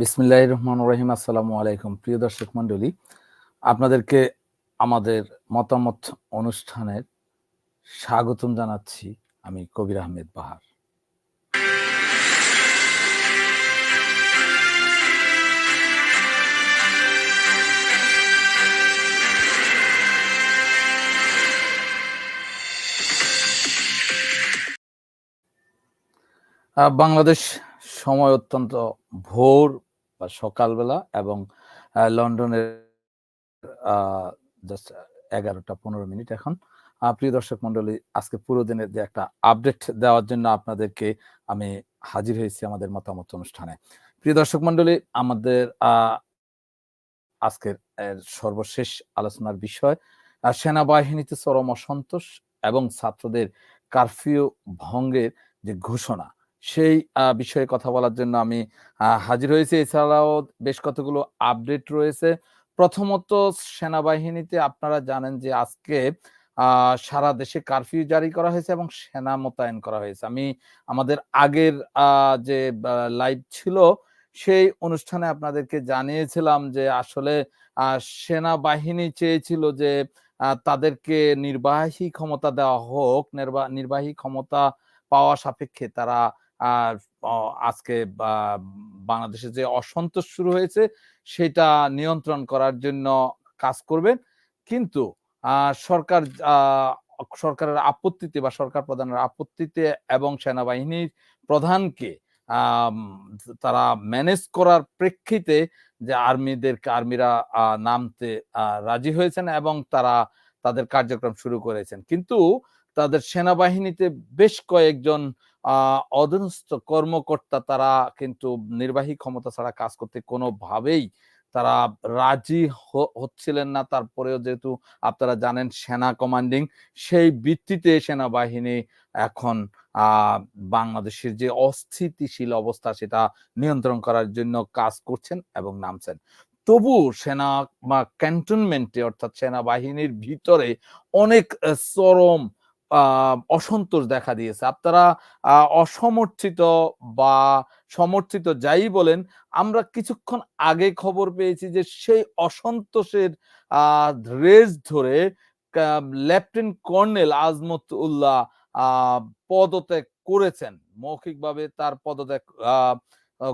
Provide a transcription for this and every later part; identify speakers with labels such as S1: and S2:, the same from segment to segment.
S1: বিসমিল্লাহ রহমান রহিম। আসসালামু আলাইকুম। প্রিয় দর্শক মন্ডলী আপনাদেরকে আমাদের মতামত অনুষ্ঠানের স্বাগতম জানাচ্ছি আমি কবির আহমেদ বাহার। বাংলাদেশ সময় অত্যন্ত ভোর বা সকালবেলা এবং লন্ডনের জাস্ট এগারোটা পনেরো মিনিট এখন। প্রিয় দর্শক মন্ডলী, আজকে পুরো দিনের যে একটা আপডেট দেওয়ার জন্য আপনাদেরকে আমি হাজির হয়েছি আমাদের মতামত অনুষ্ঠানে। প্রিয় দর্শক মন্ডলী, আমাদের আজকের সর্বশেষ আলোচনার বিষয় সেনাবাহিনীতে চরম অসন্তোষ এবং ছাত্রদের কারফিউ ভঙ্গের যে ঘোষণা সেই বিষয়ে কথা বলার জন্য আমি হাজির হয়েছি। এছাড়াও বেশ কতগুলো আপডেট রয়েছে। প্রথমত সেনাবাহিনীতে আপনারা জানেন যে আজকে সারা দেশে কারফিউ জারি করা হয়েছে এবং সেনা মোতায়েন করা হয়েছে। আমি আমাদের আগের যে লাইভ ছিল, সেই অনুষ্ঠানে আপনাদেরকে জানিয়েছিলাম যে আসলে সেনাবাহিনী চেয়েছিল যে তাদেরকে নির্বাহী ক্ষমতা দেওয়া হোক নির্বাহী ক্ষমতা পাওয়া সাপেক্ষে তারা আর আজকে বাংলাদেশে যে অসন্তোষ শুরু হয়েছে, সেটা নিয়ন্ত্রণ করার জন্য কাজ করবেন। কিন্তু সরকার সরকারের আপত্তিতে বা সরকার প্রধানের আপত্তিতে এবং সেনাবাহিনীর প্রধানকে তারা ম্যানেজ করার প্রেক্ষিতে যে আর্মিদেরকে আর্মিরা নামতে রাজি হয়েছেন এবং তারা তাদের কার্যক্রম শুরু করেছেন। কিন্তু তাদের সেনাবাহিনীতে বেশ কয়েকজন অধীনস্থ কর্মকর্তা তারা কিন্তু নির্বাহী ক্ষমতা ছাড়া কাজ করতে কোনোভাবেই তারা রাজি হচ্ছিলেন না। তারপরেও যেহেতু আপনারা জানেন সেনা কমান্ডিং সেই ভিত্তিতে সেনাবাহিনী এখন বাংলাদেশের যে অস্থিতিশীল অবস্থা সেটা নিয়ন্ত্রণ করার জন্য কাজ করছেন এবং নামছেন। তবু সেনা বা ক্যান্টনমেন্টে অর্থাৎ সেনাবাহিনীর ভিতরে অনেক চরম অসন্তোষ দেখা দিয়েছে। আপনারা অসমর্থিত বা সমর্থিত যাই বলেন, আমরা কিছুক্ষণ আগে খবর পেয়েছি যে সেই অসন্তোষের রেস ধরে লেফটেন্যান্ট কর্নেল আজমত উল্লাহ পদত্যাগ করেছেন। মৌখিকভাবে তার পদত্যাগ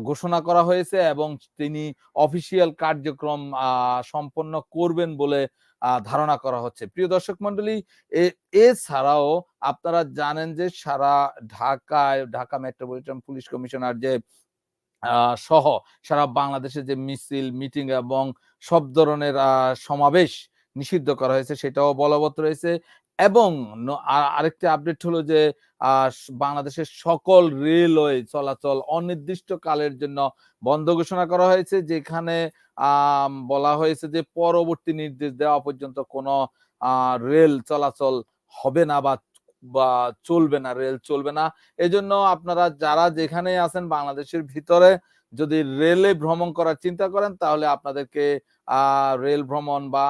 S1: ঘোষণা করা হয়েছে এবং তিনি অফিসিয়াল কার্যক্রম সম্পন্ন করবেন বলে ধারণা করা হচ্ছে। প্রিয় দর্শক মন্ডলী এছাড়াও আপনারা জানেন যে সারা ঢাকায়, ঢাকা মেট্রোপলিটন পুলিশ কমিশনার যে সহ সারা বাংলাদেশে যে মিছিল, মিটিং এবং সব ধরনের সমাবেশ নিষিদ্ধ করা হয়েছে, সেটাও বলবৎ রয়েছে। এবং আরেকটি আপডেট হলো যে বাংলাদেশের সকল রেলওয়ে চলাচল অনির্দিষ্ট কালের জন্য বন্ধ ঘোষণা করা হয়েছে, যেখানে বলা হয়েছে যে পরবর্তী নির্দেশ দেওয়া পর্যন্ত কোনো রেল চলাচল হবে না বা বা চলবে না রেল চলবে না। এজন্য আপনারা যারা যেখানে আছেন বাংলাদেশের ভিতরে যদি রেলে ভ্রমণ করার চিন্তা করেন, তাহলে আপনাদেরকে রেল ভ্রমণ বা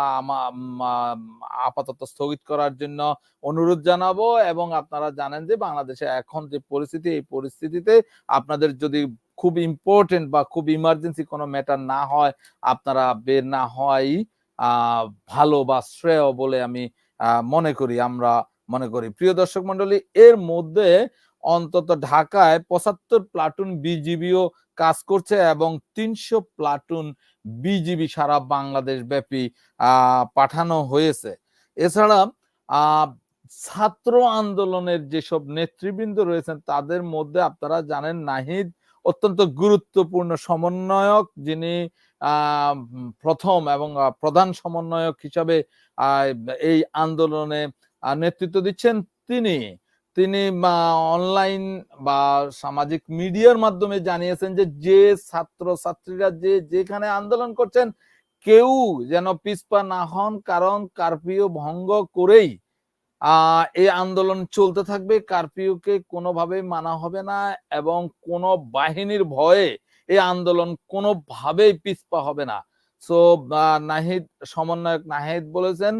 S1: আপাতত স্থগিত করার জন্য অনুরোধ জানাব এবং আপনারা জানেন যে বাংলাদেশে এখন যে পরিস্থিতি, এই পরিস্থিতিতে আপনাদের যদি খুব ইম্পর্টেন্ট বা খুব ইমার্জেন্সি কোনো ম্যাটার না হয়, আপনারা বের না হয় ভালো বা শ্রেয় বলে আমি মনে করি, আমরা মনে করি। প্রিয় দর্শক মন্ডলী এর মধ্যে অন্তত ঢাকায় পঁচাত্তর প্লাটুন বিজিবিও কাজ করছে এবং তিনশো প্লাটুন বিজিবি সারা বাংলাদেশ ব্যাপী পাঠানো হয়েছে। এছাড়া ছাত্র আন্দোলনের যেসব নেতৃবৃন্দ রয়েছেন, তাদের মধ্যে আপনারা জানেন নাহিদ, অত্যন্ত গুরুত্বপূর্ণ সমন্বয়ক, যিনি প্রথম এবং প্রধান সমন্বয়ক হিসাবে এই আন্দোলনে নেতৃত্ব দিচ্ছেন তিনি। তিনি অনলাইন বা সামাজিক মিডিয়ার মাধ্যমে জানিয়েছেন যে যে ছাত্র ছাত্রীরা যে, যেখানে আন্দোলন করছেন, কেউ যেন পিসপা না হন, কারণ কারফিউ ভঙ্গ করেই এই আন্দোলন চলতে থাকবে। কারফিউকে কোনোভাবে মানা হবে না এবং কোনো বাহিনীর ভয়ে এই আন্দোলন কোনোভাবেই পিসপা হবে না। সো নাহিদ, সমন্বয়ক নাহিদ বলেছেন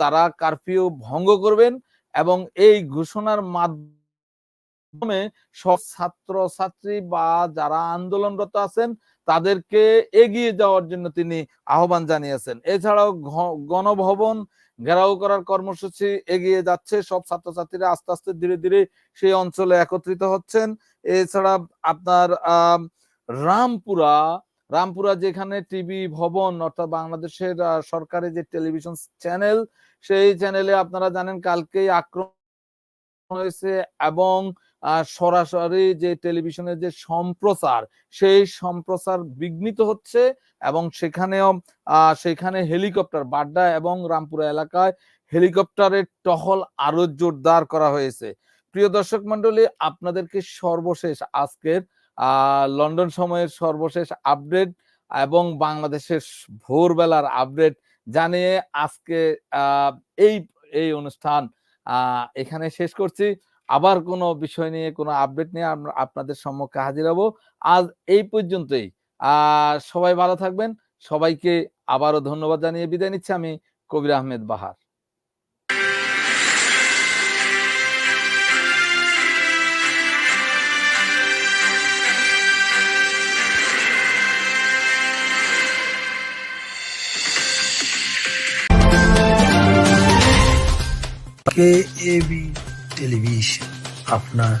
S1: তারা কারফিউ ভঙ্গ করবেন। এবং এই ঘোষণার মাধ্যমে সব ছাত্র ছাত্রী বা যারা আন্দোলনরত আছেন, তাদেরকে এগিয়ে যাওয়ার জন্য তিনি আহ্বান জানিয়েছেন। এছাড়াও গণভবন ঘেরাও করার কর্মসূচি এগিয়ে যাচ্ছে। সব ছাত্রছাত্রীরা আস্তে আস্তে ধীরে ধীরে সেই অঞ্চলে একত্রিত হচ্ছেন। এছাড়া আপনার রামপুরা রামপুরা যেখানে টিভি ভবন, অর্থাৎ বাংলাদেশের সরকারি যে টেলিভিশন চ্যানেল, সেই চ্যানেলে আপনারা জানেন কালকেই আক্রমণ হয়েছে এবং সরাসরি যে টেলিভিশনের যে সম্প্রচার, সেই সম্প্রচার বিঘ্নিত হচ্ছে এবং সেখানেও সেখানে হেলিকপ্টার, বাড্ডা এবং রামপুরা এলাকায় হেলিকপ্টারের টহল আরও জোরদার করা হয়েছে। প্রিয় দর্শক মন্ডলী আপনাদেরকে সর্বশেষ আজকের লন্ডন সময়ের সর্বশেষ আপডেট এবং বাংলাদেশের ভোরবেলার আপডেট জানিয়ে আজকে এই এই অনুষ্ঠান এখানে শেষ করছি। আবার কোনো বিষয় নিয়ে, কোনো আপডেট নিয়ে আমরা আপনাদের সম্মুখে হাজির হব। আজ এই পর্যন্তই। সবাই ভালো থাকবেন। সবাইকে আবারও ধন্যবাদ জানিয়ে বিদায় নিচ্ছি আমি, Kabir Ahmed Bahar.
S2: K A B television আপনার